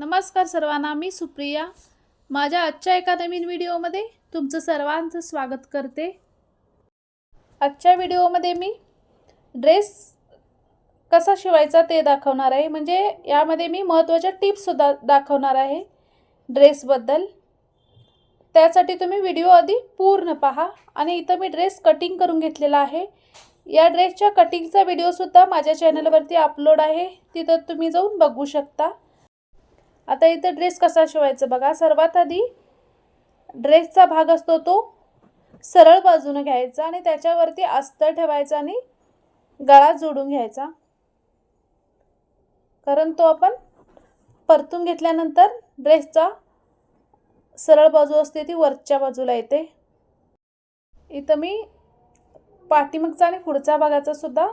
नमस्कार सर्वांना मी सुप्रिया. माझ्या आजच्या एका नवीन व्हिडिओमध्ये तुमचं सर्वांचं स्वागत करते. आजच्या व्हिडिओमध्ये मी ड्रेस कसा शिवायचा ते दाखवणार आहे. म्हणजे यामध्ये मी महत्त्वाच्या टिप्ससुद्धा दाखवणार आहे ड्रेसबद्दल. त्यासाठी तुम्ही व्हिडिओ आधी पूर्ण पहा आणि इथं मी ड्रेस कटिंग करून घेतलेला आहे. या ड्रेसच्या कटिंगचा व्हिडिओसुद्धा माझ्या चॅनलवरती अपलोड आहे. तिथं तुम्ही जाऊन बघू शकता. आता इथं ड्रेस कसा शिवायचा बघा. सर्वात आधी ड्रेसचा भाग असतो तो सरळ बाजूनं घ्यायचा आणि त्याच्यावरती अस्तर ठेवायचा आणि गळा जोडून घ्यायचा. कारण तो आपण परतून घेतल्यानंतर ड्रेसचा सरळ बाजू असते ती वरच्या बाजूला येते. इथं मी पाठीमागचा आणि पुढच्या भागाचा सुद्धा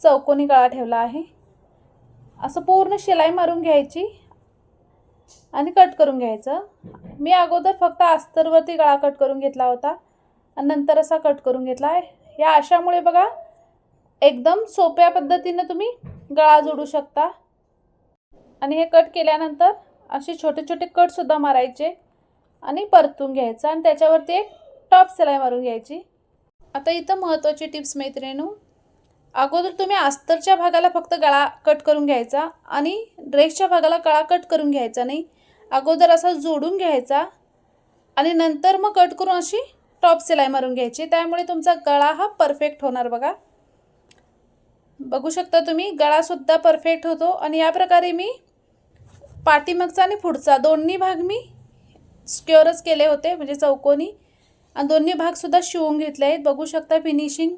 चौकोनी गळा ठेवला आहे. असं पूर्ण शिलाई मारून घ्यायची. आणि कट करून घ्यायचं. मी अगोदर फक्त अस्तरवरती गळा कट करून घेतला होता आणि नंतर असा कट करून घेतला आहे. या अशामुळे बघा एकदम सोप्या पद्धतीनं तुम्ही गळा जोडू शकता. आणि हे कट केल्यानंतर असे छोटे छोटे कटसुद्धा मारायचे आणि परतून घ्यायचं आणि त्याच्यावरती एक टॉप सिलाई मारून घ्यायची. आता इथं महत्त्वाची टिप्स मैत्रिणू अगोदर तुम्ही अस्तरच्या भागाला फक्त गळा कट करून घ्यायचा आणि ड्रेसच्या भागाला गळा कट करून घ्यायचा नाही. अगोदर असा जोडून घ्यायचा आणि नंतर मग कट करून अशी टॉप सिलाई मारून घ्यायची. त्यामुळे तुमचा गळा हा परफेक्ट होणार बघा. बघू शकता तुम्ही गळासुद्धा परफेक्ट होतो आणि या प्रकारे मी पाठीमागचा आणि पुढचा दोन्ही भाग मी स्क्युअरच केले होते म्हणजे चौकोनी. आणि दोन्ही भागसुद्धा शिवून घेतले आहेत. बघू शकता फिनिशिंग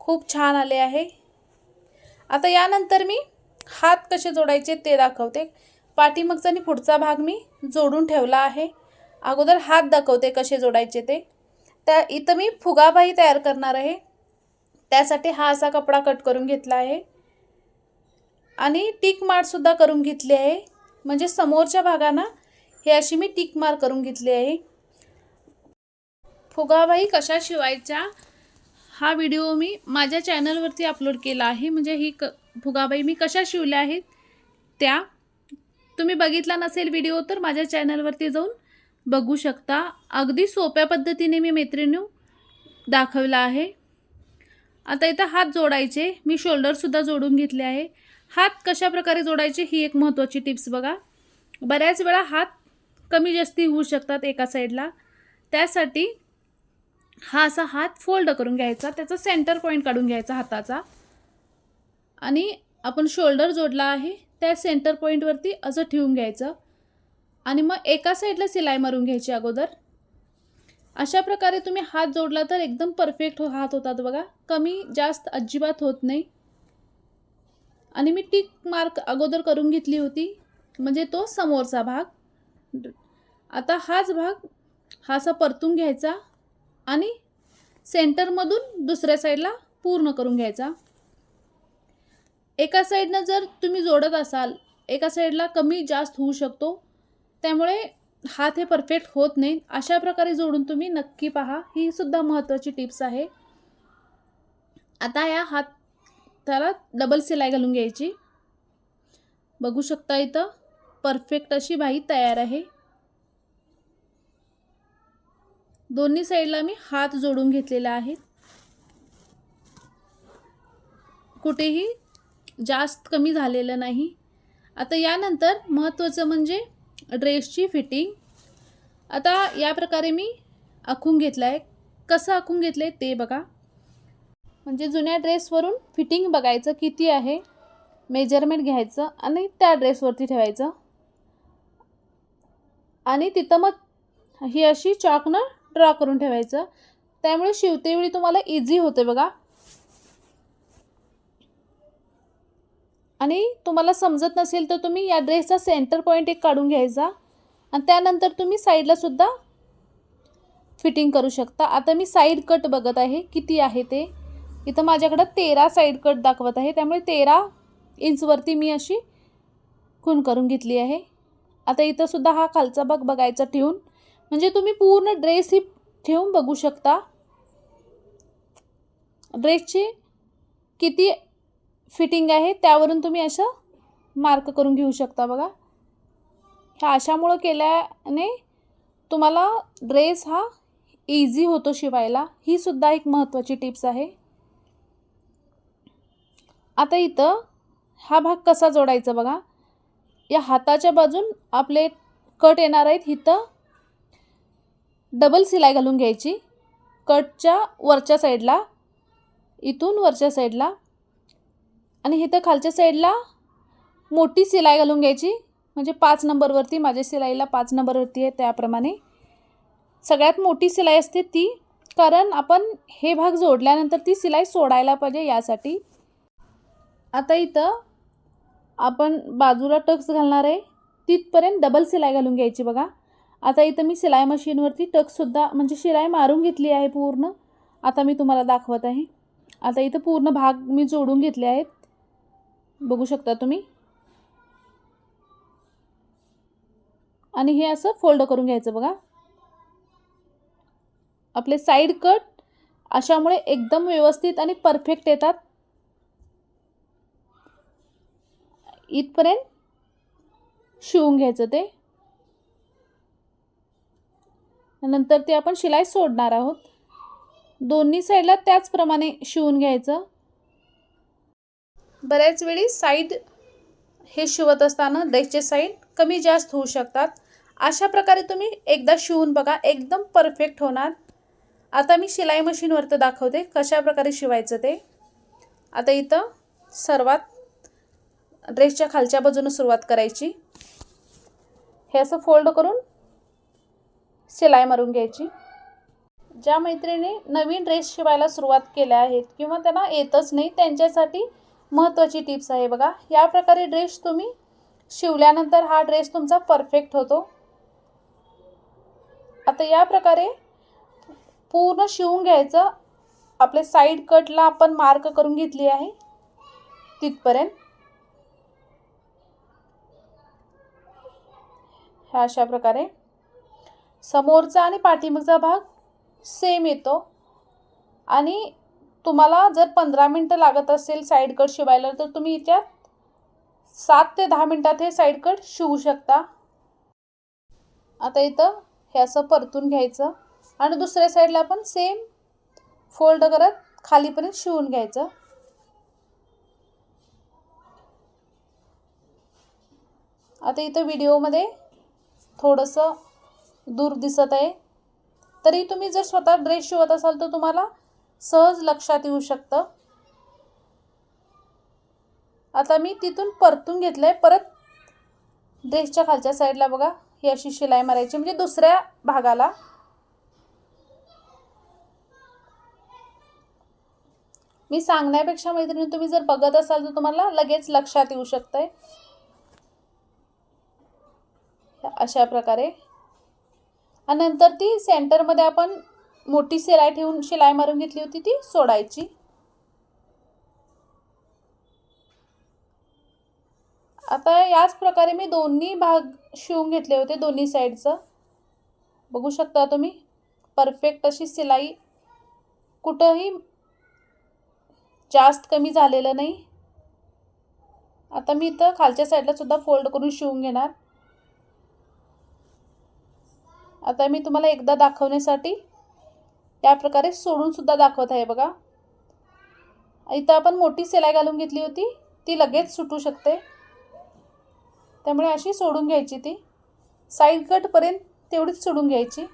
खूप छान आले आहे. आता यानंतर मी हात कसे जोडायचे ते दाखवते. पाठीमागचा आणि पुढचा भाग मी जोडून ठेवला आहे. अगोदर हात दाखवते कसे जोडायचे ते. त्या इथं मी फुगाबाई तयार करणार आहे. त्यासाठी हा असा कपडा कट करून घेतला आहे. आणि टिक मार्कसुद्धा करून घेतली आहे. म्हणजे समोरच्या भागांना हे अशी मी टिक मार्क करून घेतली आहे. फुगाबाई कशा शिवायच्या हा व्हिडिओ मी माझ्या चॅनलवरती अपलोड केला आहे. म्हणजे ही क फुगाबाई मी कशा शिवल्या आहेत त्या तुम्ही बघितला नसेल व्हिडिओ तर माझ्या चॅनलवरती जाऊन बघू शकता. अगदी सोप्या पद्धतीने मी मैत्रिणी दाखवला आहे. आता इथं हात जोडायचे. मी शोल्डरसुद्धा जोडून घेतले आहे. हात कशा प्रकारे जोडायचे ही एक महत्त्वाची टिप्स बघा. बऱ्याच वेळा हात कमी जास्ती होऊ शकतात एका साईडला त्यासाठी हा असा हात फोल्ड करून घ्यायचा. त्याचा सेंटर पॉईंट काढून घ्यायचा हाताचा. आणि आपण शोल्डर जोडला आहे. त्या सेंटर पॉईंटवरती असं ठेवून घ्यायचं. आणि मग एका साईडला सिलाई मारून घ्यायची अगोदर. अशा प्रकारे तुम्ही हात जोडला तर एकदम परफेक्ट हो हात होतात बघा. कमी जास्त अजिबात होत नाही. आणि मी टिक मार्क अगोदर करून घेतली होती. म्हणजे तो समोरचा भाग. आता हाच भाग हा असा परतून घ्यायचा. आणि सेंटरमधून दुसऱ्या साईडला पूर्ण करून घ्यायचा. एका साईडनं जर तुम्ही जोडत असाल एका साईडला कमी जास्त होऊ शकतो. त्यामुळे हात हे परफेक्ट होत नाही. अशा प्रकारे जोडून तुम्ही नक्की पहा. ही सुद्धा महत्त्वाची टिप्स आहे. आता या हात त्याला डबल सिलाई घालून घ्यायची. बघू शकता इथं परफेक्ट अशी बाई तयार आहे. दोन्ही साईडला मी हात जोडून घेतलेला आहे. कुठेही जास्त कमी झालेलं नाही. आता यानंतर महत्त्वाचं म्हणजे ड्रेसची फिटिंग. आता या प्रकारे मी आखून घेतलं आहे कसं आखून घेतलं आहे ते बघा. म्हणजे जुन्या ड्रेसवरून फिटिंग बघायचं किती आहे मेजरमेंट घ्यायचं आणि त्या ड्रेसवरती ठेवायचं. आणि तिथं मग ही अशी चॉकनं ड्रॉ करून ठेवायचं. त्यामुळे शिवतेवेळी तुम्हाला इझी होते बघा. आणि तुम्हाला समजत नसेल तर तुम्ही या ड्रेसचा सेंटर पॉईंट एक काढून घ्यायचा. आणि त्यानंतर तुम्ही साईडलासुद्धा फिटिंग करू शकता. आता मी साईड कट बघत आहे. किती आहे ते? इथं माझ्याकडं तेरा साईड कट दाखवत आहे. त्यामुळे तेरा इंचवरती मी अशी खून करून घेतली आहे. आता इथंसुद्धा हा खालचा भाग बघायचा ठेवून. म्हणजे तुम्ही पूर्ण ड्रेस ही ठेवून बघू शकता. ड्रेसची किती फिटिंग आहे त्यावरून तुम्ही असं मार्क करून घेऊ शकता बघा. ह्या अशामुळं केल्याने तुम्हाला ड्रेस हा इझी होतो शिवायला. ही सुद्धा एक महत्त्वाची टिप्स आहे. आता इथं हा भाग कसा जोडायचा बघा. या हाताच्या बाजून आपले कट येणार आहेत. इथं डबल सिलाई घालून घ्यायची. कटच्या वरच्या साईडला इथून वरच्या साईडला आणि इथं खालच्या साईडला मोठी शिलाई घालून घ्यायची. म्हणजे पाच नंबरवरती माझ्या शिलाईला पाच नंबरवरती आहे त्याप्रमाणे. सगळ्यात मोठी शिलाई असते ती कारण आपण हे भाग जोडल्यानंतर ती शिलाई सोडायला पाहिजे यासाठी. आता इथं आपण बाजूला टक्स घालणार आहे. तिथपर्यंत डबल शिलाई घालून घ्यायची बघा. आता इथं मी सिलाई मशीनवरती टक्ससुद्धा म्हणजे शिलाई मारून घेतली आहे पूर्ण. आता मी तुम्हाला दाखवत आहे. आता इथं पूर्ण भाग मी जोडून घेतले आहेत. बघू शकता तुम्ही. आणि हे असं फोल्ड करून घ्यायचं बघा. आपले साईड कट अशामुळे एकदम व्यवस्थित आणि परफेक्ट येतात. इथपर्यंत शिवून घ्यायचं ते. नंतर ते आपण शिलाई सोडणार आहोत. दोन्ही साईडला त्याचप्रमाणे शिवून घ्यायचं. बऱ्याच वेळी साईड हे शिवत असताना ड्रेसचे साईड कमी जास्त होऊ शकतात. अशा प्रकारे तुम्ही एकदा शिवून बघा एकदम परफेक्ट होणार. आता मी शिलाई मशीनवरती दाखवते कशा प्रकारे शिवायचं ते. आता इथं सर्वात ड्रेसच्या खालच्या बाजूनं सुरुवात करायची. हे असं फोल्ड करून शिलाई मारून घ्यायची. ज्या मैत्रिणी नवीन ड्रेस शिवायला सुरुवात केल्या आहेत किंवा त्यांना येतच नाही त्यांच्यासाठी महत्त्वाची टिप्स आहे बघा. या प्रकारे ड्रेस तुम्ही शिवल्यानंतर हा ड्रेस तुमचा परफेक्ट होतो. आता या प्रकारे पूर्ण शिवून घ्यायचं. आपले साईड कटला आपण मार्क करून घेतली आहे. तिथपर्यंत. ह्या अशा प्रकारे. समोरचा आणि पाठीमागचा भाग सेम येतो. आणि तुम्हाला जर पंधरा मिनटं लागत असेल साईड कट शिवायला तर तुम्ही याच्यात सात ते दहा मिनटात हे साईड कट शिवू शकता. आता इथं हे असं परतून घ्यायचं आणि दुसऱ्या साईडला पण सेम फोल्ड करत खालीपर्यंत शिवून घ्यायचं. आता इथं व्हिडिओमध्ये थोडंसं दूर दिसत आहे. तरी तुम्ही जर स्वतः ड्रेस शिवत असाल तर तुम्हाला सहज लक्षात येऊ शकतं. आता मी तिथून परतून घेतलं आहे परत ड्रेसच्या खालच्या साईडला बघा. ही अशी शिलाई मारायची. म्हणजे दुसऱ्या भागाला. मी सांगण्यापेक्षा मैत्रिणी तुम्ही जर बघत असाल तर तुम्हाला लगेच लक्षात येऊ शकतंय. अशा प्रकारे. आणि नंतर ती सेंटरमध्ये आपण मोठी शिलाई ठेवून शिलाई मारून घेतली होती ती सोडायची. आता याच प्रकारे मी दोन्ही भाग शिवून घेतले होते दोन्ही साईडचं. बघू शकता तुम्ही परफेक्ट अशी शिलाई कुठंही जास्त कमी झालेलं नाही. आता मी इथं खालच्या साईडला सुद्धा फोल्ड करून शिवून घेणार. आता मी तुम्हाला एकदा दाखवण्यासाठी त्या प्रकारे सोडूनसुद्धा दाखवत आहे बघा. इथं आपण मोठी सिलाई घालून घेतली होती ती लगेच सुटू शकते. त्यामुळे अशी सोडून घ्यायची ती. साईड कटपर्यंत तेवढीच सोडून घ्यायची.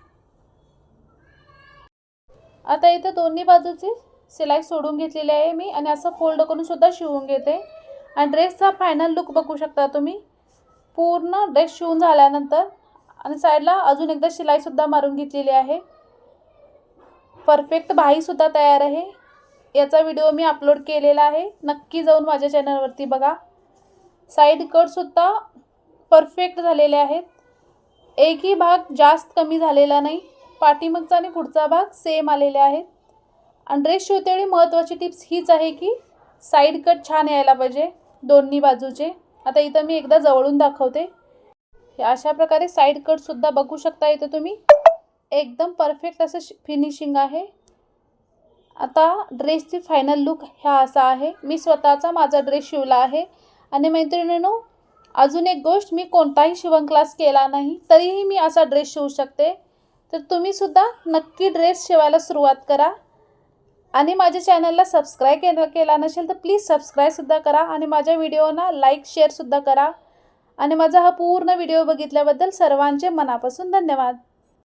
आता इथं दोन्ही बाजूची सिलाई सोडून घेतलेली आहे मी आणि असं फोल्ड करून सुद्धा शिवून घेते. आणि ड्रेसचा फायनल लुक बघू शकता तुम्ही. पूर्ण ड्रेस शिवून झाल्यानंतर आणि साईडला अजून एकदा शिलाईसुद्धा मारून घेतलेली आहे. परफेक्ट भाईसुद्धा तयार आहे. याचा व्हिडिओ मी अपलोड केलेला आहे. नक्की जाऊन माझ्या चॅनलवरती बघा. साईड कटसुद्धा परफेक्ट झालेले आहेत. एकही भाग जास्त कमी झालेला नाही. पाठीमागचा आणि पुढचा भाग सेम आलेले आहेत. आणि ड्रेस शिवतेवेळी महत्त्वाची टिप्स हीच आहे की साईड कट छान यायला पाहिजे दोन्ही बाजूचे. आता इथं मी एकदा जवळून दाखवते. अशा प्रकारे साईड कटसुद्धा बघू शकता इथं तुम्ही. एकदम परफेक्ट असं फिनिशिंग आहे. आता ड्रेसची फायनल लुक ह्या असा आहे. मी स्वतःचा माझा ड्रेस शिवला आहे. आणि मैत्रिणीनो अजून एक गोष्ट मी कोणताही शिवण क्लास केला नाही तरीही मी असा ड्रेस शिवू शकते. तर तुम्हीसुद्धा नक्की ड्रेस शिवायला सुरुवात करा. आणि माझ्या चॅनलला सबस्क्राईब केलं केला नसेल तर प्लीज सबस्क्राईबसुद्धा करा. आणि माझ्या व्हिडिओना लाईक शेअरसुद्धा करा. आणि माझा हा पूर्ण व्हिडिओ बघितल्याबद्दल सर्वांचे मनापासून धन्यवाद.